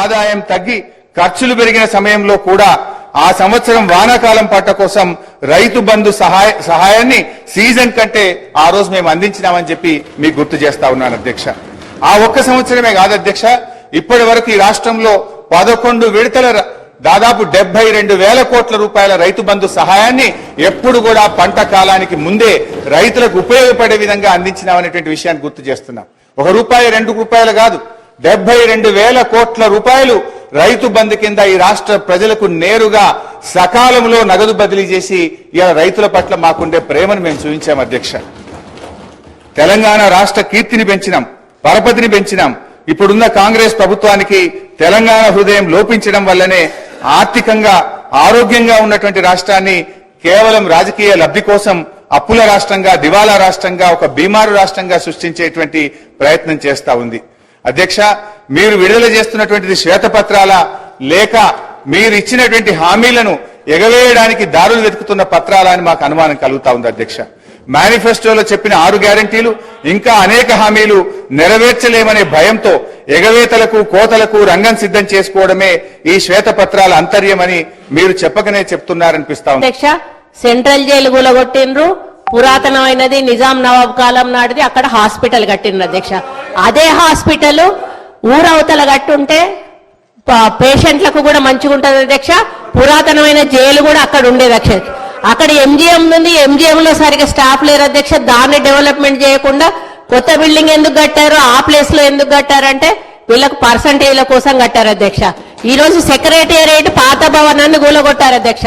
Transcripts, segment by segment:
ఆదాయం తగ్గి ఖర్చులు పెరిగిన సమయంలో కూడా ఆ సంవత్సరం వానాకాలం పంట కోసం రైతు బంధు సహాయ సహాయాన్ని సీజన్ కంటే ఆ రోజు మేము అందించినామని చెప్పి మీకు గుర్తు చేస్తా ఉన్నాను అధ్యక్ష. ఆ ఒక్క సంవత్సరమే కాదు అధ్యక్ష ఇప్పటి వరకు ఈ రాష్ట్రంలో పదకొండు విడతల దాదాపు డెబ్బై రెండు వేల కోట్ల రూపాయల రైతు బంధు సహాయాన్ని ఎప్పుడు కూడా పంట కాలానికి ముందే రైతులకు ఉపయోగపడే విధంగా అందించినామనేటువంటి విషయాన్ని గుర్తు చేస్తున్నాం. ఒక రూపాయి రెండు రూపాయలు కాదు. డెబ్బై రెండు వేల కోట్ల రూపాయలు రైతు బంధు కింద ఈ రాష్ట్ర ప్రజలకు నేరుగా సకాలంలో నగదు బదిలీ చేసి ఇలా రైతుల పట్ల మాకుండే ప్రేమను మేము చూపించాం అధ్యక్ష. తెలంగాణ రాష్ట్ర కీర్తిని పెంచినాం పరపతిని పెంచినాం. ఇప్పుడున్న కాంగ్రెస్ ప్రభుత్వానికి తెలంగాణ హృదయం లోపించడం వల్లనే ఆర్థికంగా ఆరోగ్యంగా ఉన్నటువంటి రాష్ట్రాన్ని కేవలం రాజకీయ లబ్ధి కోసం అప్పుల రాష్ట్రంగా దివాలా రాష్ట్రంగా ఒక బీమారు రాష్ట్రంగా సృష్టించేటువంటి ప్రయత్నం చేస్తా ఉంది. అధ్యక్ష మీరు విడుదల చేస్తున్నటువంటిది శ్వేతపత్రాల లేక మీరు ఇచ్చినటువంటి హామీలను ఎగవేయడానికి దారులు వెతుకుతున్న పత్రాల అని మాకు అనుమానం కలుగుతా ఉంది అధ్యక్ష. మేనిఫెస్టోలో చెప్పిన ఆరు గ్యారంటీలు ఇంకా అనేక హామీలు నెరవేర్చలేమనే భయంతో ఎగవేతలకు కోతలకు రంగం సిద్ధం చేసుకోవడమే ఈ శ్వేతపత్రాల అంతర్యమని మీరు చెప్పకనే చెప్తున్నారనిపిస్తా ఉంది. అధ్యక్ష సెంట్రల్ జైలు కూలగొట్టిండ్రు పురాతనమైనది నిజాం నవాబ్ కాలం నాటిది అక్కడ హాస్పిటల్ కట్టిండ్రు అధ్యక్ష. అదే హాస్పిటల్ ఊరవతల గట్టుంటే పేషెంట్లకు కూడా మంచిగా ఉంటుంది అధ్యక్ష. పురాతనమైన జైలు కూడా అక్కడ ఉండేది అధ్యక్ష అక్కడ ఎంజిఎం ఉంది. ఎంజిఎం లో సరిగా స్టాఫ్ లేరు అధ్యక్ష. దాన్ని డెవలప్మెంట్ చేయకుండా కొత్త బిల్డింగ్ ఎందుకు కట్టారు ఆ ప్లేస్లో ఎందుకు కట్టారంటే వీళ్ళకు పర్సంటేజ్ల కోసం కట్టారు అధ్యక్ష. ఈ రోజు సెక్రటేరియట్ పాత భవనాన్ని కూలగొట్టారు అధ్యక్ష.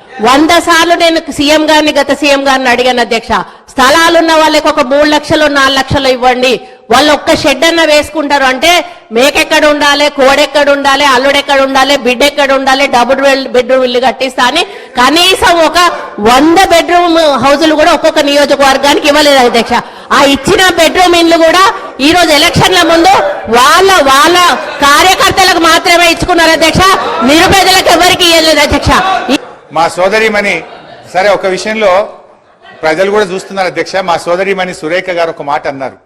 వంద సార్లు నేను సీఎం గారిని గత సీఎం గారిని అడిగాను అధ్యక్ష. స్థలాలున్న వాళ్ళకి ఒక మూడు లక్షలు నాలుగు లక్షలు ఇవ్వండి. వాళ్ళు ఒక్క షెడ్ అన్న వేసుకుంటారు. అంటే మేకెక్కడ ఉండాలి కోడెక్కడ ఉండాలి అల్లుడెక్కడ ఉండాలి బిడ్డ ఎక్కడ ఉండాలి డబుల్ బెడ్రూమ్ ఇల్లు కట్టిస్తా అని కనీసం ఒక వంద బెడ్రూమ్ హౌజులు కూడా ఒక్కొక్క నియోజకవర్గానికి ఇవ్వలేదు అధ్యక్ష. ఆ ఇచ్చిన బెడ్రూమ్ ఇల్లు కూడా ఈ రోజు ఎలక్షన్ల ముందు వాళ్ళ వాళ్ళ కార్యకర్తలకు మాత్రమే ఇచ్చుకున్నారు అధ్యక్ష. నిరుపేదలకు ఎవరికి ఇవ్వలేదు అధ్యక్ష. మా సోదరిమణి సరే ఒక విషయంలో ప్రజలు కూడా చూస్తున్నారు అధ్యక్ష మా సోదరిమణి సురేఖ గారు ఒక మాట అన్నారు.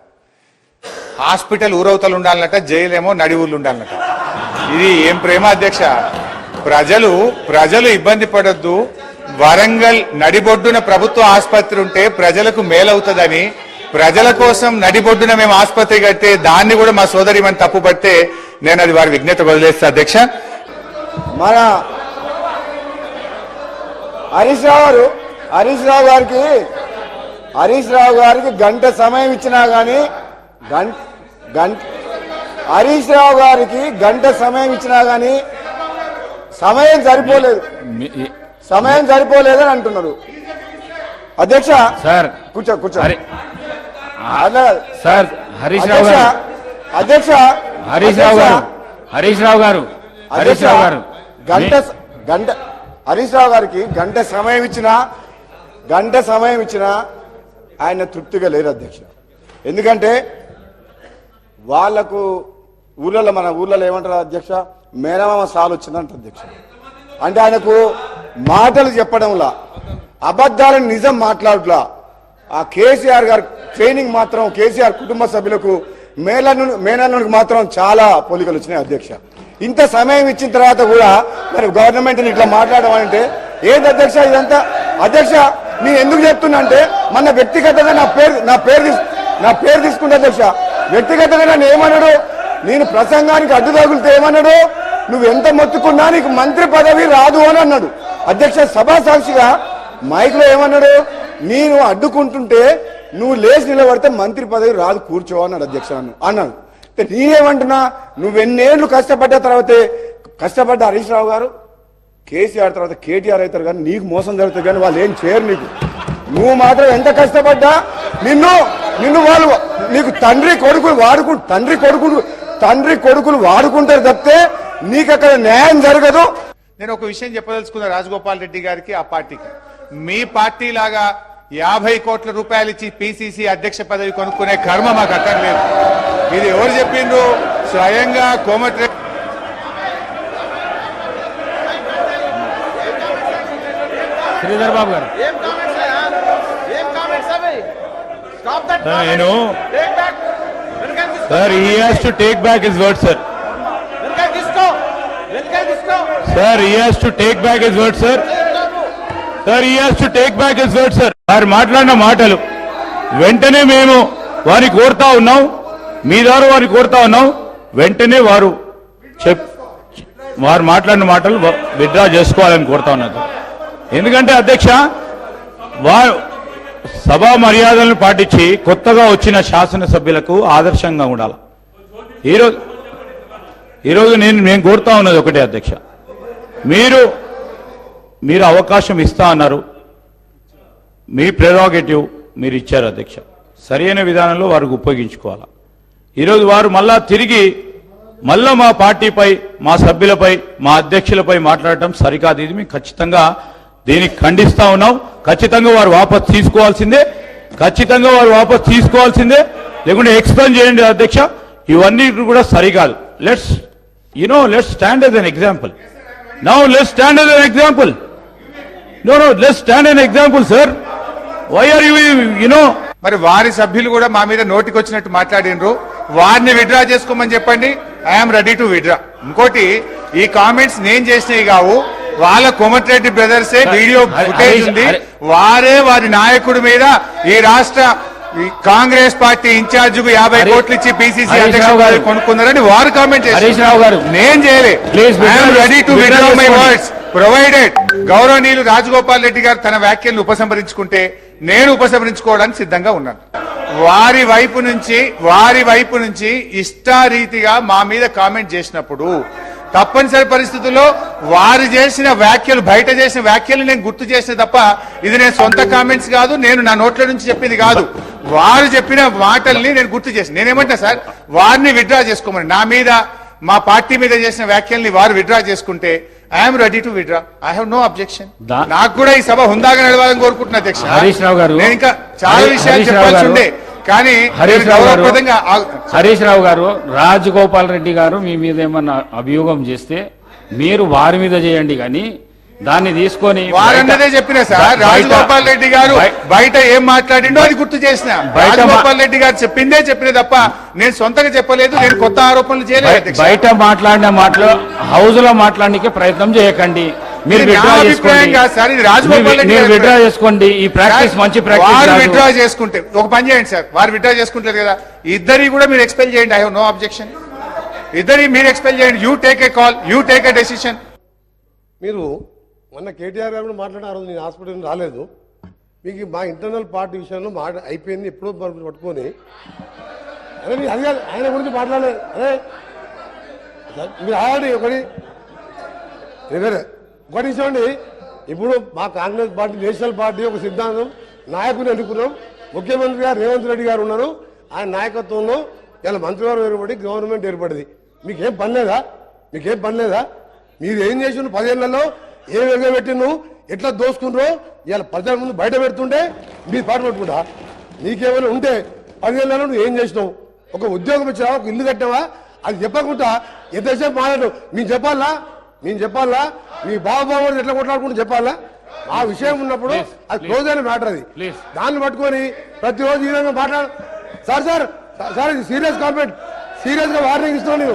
హాస్పిటల్ ఊరవతలు ఉండాలన్నట జైలేమో నడి ఊర్లు ఉండాలన్నట. ఇది ఏం ప్రేమ అధ్యక్ష? ప్రజలు ప్రజలు ఇబ్బంది పడద్దు. వరంగల్ నడిబొడ్డున ప్రభుత్వ ఆసుపత్రి ఉంటే ప్రజలకు మేలవుతుందని ప్రజల కోసం నడిబొడ్డున మేము ఆసుపత్రి కడితే దాన్ని కూడా మా సోదరిమణి తప్పుపడితే నేను అది వారి విజ్ఞత వదిలేస్తా అధ్యక్ష. మన హరీష్ రావు గారు హరీష్ రావు గారికి హరీష్ రావు గారికి గంట సమయం ఇచ్చినా గానీ గంట గంట హరీష్ రావు గారికి గంట సమయం ఇచ్చినా గానీ సమయం సరిపోలేదు. సమయం సరిపోలేదని అంటున్నారు. అధ్యక్ష సార్ కూర్చో కూర్చో. సార్ హరీష్ రావు అధ్యక్ష గారు. అధ్యక్ష హరీష్ రావు గారు హరీష్ రావు గారు హరీష్ రావు గారు. గంట గంట హరీష్ రావు గారికి గంట సమయం ఇచ్చిన గంట సమయం ఇచ్చినా ఆయన తృప్తిగా లేరు అధ్యక్ష. ఎందుకంటే వాళ్ళకు ఊళ్ళలో మన ఊళ్ళలో ఏమంటారు అధ్యక్ష? మేనమామ సాలు వచ్చిందంట అధ్యక్ష. అంటే ఆయనకు మాటలు చెప్పడంలా అబద్ధాలను నిజం మాట్లాడలా ఆ కేసీఆర్ గారు ట్రైనింగ్ మాత్రం కేసీఆర్ కుటుంబ సభ్యులకు మేనల్లు మేనల్లునికి మాత్రం చాలా పోలికలు వచ్చినాయి అధ్యక్ష. ఇంత సమయం ఇచ్చిన తర్వాత కూడా మరి గవర్నమెంట్ ఇట్లా మాట్లాడడం అంటే అధ్యక్ష ఇదంతా? అధ్యక్ష నేను ఎందుకు చెప్తున్నా అంటే మన వ్యక్తిగతంగా నా పేరు నా పేరు తీసు- నా పేరు తీసుకుంటే అధ్యక్ష. వ్యక్తిగతంగా నన్ను ఏమన్నాడు? నేను ప్రసంగానికి అడ్డు తగులితే ఏమన్నాడు? నువ్వు ఎంత మొత్తుకున్నా నీకు మంత్రి పదవి రాదు అని అన్నాడు. అధ్యక్ష సభా సాక్షిగా మైక్లో ఏమన్నాడు? నేను అడ్డుకుంటుంటే నువ్వు లేచి నిలబడితే మంత్రి పదవి రాదు కూర్చో అన్నాడు అధ్యక్ష అన్నాడు. నేనేమంటున్నా నువ్వెన్నేళ్ళు కష్టపడ్డ తర్వాతే కష్టపడ్డ హరీష్ రావు గారు కేసీఆర్ తర్వాత కేటీఆర్ అవుతారు కానీ నీకు మోసం జరుగుతుంది కానీ వాళ్ళు ఏం చేయరు నీకు. నువ్వు మాత్రం ఎంత కష్టపడ్డా నిన్ను నిన్ను వాళ్ళు నీకు తండ్రి కొడుకులు వాడుకు తండ్రి కొడుకులు తండ్రి కొడుకులు వాడుకుంటారు తప్పితే నీకు అక్కడ న్యాయం జరగదు. నేను ఒక విషయం చెప్పదలుచుకున్నా రాజగోపాల్ రెడ్డి గారికి ఆ పార్టీకి. మీ పార్టీ లాగా యాభై కోట్ల రూపాయలు ఇచ్చి పిసిసి అధ్యక్ష పదవి కొనుక్కునే కర్మ మాకు అక్కర్లేదు. ఇది ఎవరు చెప్పిండ్రు? స్వయంగా కోమటి శ్రీధర్ బాబు గారు. ఏం కామెంట్స్ అయ్యా? ఏం కామెంట్స్ అవి? స్టాప్ దట్ నేను sir he has to take back his word sir sir he has to take back his word sir sir he has to take back his word sir వారు మాట్లాడిన మాటలు వెంటనే మేము వారిని కోరుతా ఉన్నాం. మీ ద్వారా వారిని కోరుతా ఉన్నాం వెంటనే వారు చెప్ వారు మాట్లాడిన మాటలు విత్డ్రా చేసుకోవాలని కోరుతా ఉన్నారు ఎందుకంటే అధ్యక్ష వారు సభా మర్యాదలను పాటించి కొత్తగా వచ్చిన శాసనసభ్యులకు ఆదర్శంగా ఉండాలి. ఈరోజు ఈరోజు నేను మేము కోరుతా ఉన్నది ఒకటే అధ్యక్ష. మీరు మీరు అవకాశం ఇస్తా అన్నారు. మీ ప్రెరోగేటివ్ మీరు ఇచ్చారు అధ్యక్ష. సరైన విధానంలో వారికి ఉపయోగించుకోవాలి? ఈరోజు వారు మళ్ళా తిరిగి మళ్ళా మా పార్టీపై మా సభ్యులపై మా అధ్యక్షులపై మాట్లాడటం సరికాదు. ఇది మేము ఖచ్చితంగా దీనికి ఖండిస్తా ఉన్నాం. ఖచ్చితంగా వారు వాపస్ తీసుకోవాల్సిందే. ఖచ్చితంగా వారు వాపస్ తీసుకోవాల్సిందే. లేకుంటే ఎక్స్ప్లెయిన్ చేయండి అధ్యక్ష. ఇవన్నీ కూడా సరికాదు. Let's you know let's stand as an example now let's stand as an example no no let's stand an example sir why are you you know మరి వారి సభ్యులు కూడా మా మీద నోటికొచ్చినట్టు మాట్లాడినరు. వారిని విడ్రా చేసుకోమని చెప్పండి. ఐఎమ్ రెడీ టు విడ్రా ఇంకోటి ఈ కామెంట్స్ నేను చేసినవి కావు. వాళ్ళ కోమటిరెడ్డి బ్రదర్సే వీడియో ఫుటేజ్ ఉంది. వారే వారి నాయకుడి మీద ఈ రాష్ట్ర కాంగ్రెస్ పార్టీ ఇన్ఛార్జ్కు యాభై కోట్లు ఇచ్చి పిసిసి హరీష్ అధ్యక్ష రావు గారు. కొనుక్కున్నారని వారు కామెంట్ గారు. నేను చేయలే. Please withdraw ఐఎమ్ చేసు- ready to withdraw my. Words provided గౌరవనీయులు రాజగోపాల్ రెడ్డి గారు తన వ్యాఖ్యలను ఉపసంహరించుకుంటే నేను ఉపసంహరించుకోవడానికి సిద్ధంగా ఉన్నాను. వారి వైపు నుంచి వారి వైపు నుంచి ఇష్టారీతిగా మా మీద కామెంట్ చేసినప్పుడు తప్పనిసరి పరిస్థితుల్లో వారు చేసిన వ్యాఖ్యలు బయట చేసిన వ్యాఖ్యలు నేను గుర్తు చేసిన తప్ప ఇది నేను సొంత కామెంట్స్ కాదు నేను నా నోట్ల నుంచి చెప్పింది కాదు వారు చెప్పిన మాటల్ని నేను గుర్తు చేసిన నేనేమంటా సార్ వారిని విడ్రా చేసుకోమని నా మీద మా పార్టీ మీద చేసిన వ్యాఖ్యల్ని వారు విడ్రా చేసుకుంటే I'm ready to withdraw I have no objection నాకు కూడా ఈ సభ హుందాగా నడవాలని కోరుకుంటున్నా అధ్యక్ష హరీష్ రావు గారు. నేను ఇంకా చాలా విషయాలు చెప్పాల్సి. ఉండే కానీ హరీష్ రావు గారు. రాజగోపాల్ రెడ్డి గారు మీ మీద ఏమన్నా అభియోగం చేస్తే మీరు వారి మీద చేయండి కానీ దాన్ని తీసుకొని వారన్నదే చెప్పిన సార్ రాజగోపాల్ రెడ్డి గారు బయ- బయట ఏం మాట్లాడిండో అది గుర్తు చేసిన రాజగోపాల్ రెడ్డి గారు చెప్పిందే చెప్పిన తప్ప నేను సొంతంగా చెప్పలేదు నేను కొత్త ఆరోపణలు చేయలేదు. బయట మాట్లాడిన మాటలు హౌస్లో మాట్లాడడానికి ప్రయత్నం చేయకండి మీరు విత్డ్రా చేసుకోండి. మీరు- విత్డ్రా. చేసుకోండి. ఈ ప్రాక్టీస్ మంచి ప్రాక్టీస్. విత్డ్రా చేసుకుంటే ఒక పని చేయండి సార్ వారు విత్డ్రా చేసుకుంటారు కదా. ఇద్దరి కూడా మీరు ఎక్స్పెల్ చేయండి. ఐ హావ్ నో అబ్జెక్షన్ ఇద్దరి మీరు ఎక్స్పెల్ చేయండి. You take a call you take a decision మీరు మొన్న కేటీఆర్ గారు కూడా రోజు నేను హాస్పిటల్ రాలేదు. మీకు మా ఇంటర్నల్ పార్టీ విషయంలో మాట అయిపోయింది ఎప్పుడో పట్టు- పట్టుకొని. అదే మీరు అది ఆయన గురించి మాట్లాడలేదు. అదే మీరు ఆగండి ఒకటి ఒకటి చూడండి. ఇప్పుడు మా కాంగ్రెస్ పార్టీ నేషనల్ పార్టీ ఒక సిద్ధాంతం. నాయకుని ఎన్నుకున్నాం. ముఖ్యమంత్రి గారు రేవంత్ రెడ్డి గారు ఉన్నారు. ఆయన నాయకత్వంలో ఇలా మంత్రివారు ఏర్పడి గవర్నమెంట్ ఏర్పడింది. మీకేం పని లేదా? మీకేం పని లేదా? మీరు ఏం చేసిన పదేళ్ళలో? ఏ విధంగా పెట్టిను ఎట్లా దోసుకున్నారో ఇలా ప్రజల ముందు బయట పెడుతుంటే మీరు పాటు పెట్టుకుంటా? నీకేమైనా ఉంటే పదేళ్ళలో నువ్వు ఏం చేసినావు? ఒక ఉద్యోగం ఇచ్చావా ఒక ఇల్లు కట్టావా అది చెప్పకుండా ఎంతసేపు మాట్లాడు మేము చెప్పాలా? మేము చెప్పాలా మీ బావబాబు ఎట్లా కొట్లాడుకుంటూ చెప్పాలా ఆ విషయం ఉన్నప్పుడు అది. క్లోజ్ అయిన మ్యాటర్ అది. దాన్ని పట్టుకొని ప్రతిరోజు ఈ విధంగా మాట్లాడు సార్ సార్ సార్ ఇది సీరియస్ కామెంట్ సీరియస్గా వార్నింగ్ ఇస్తున్నాను నేను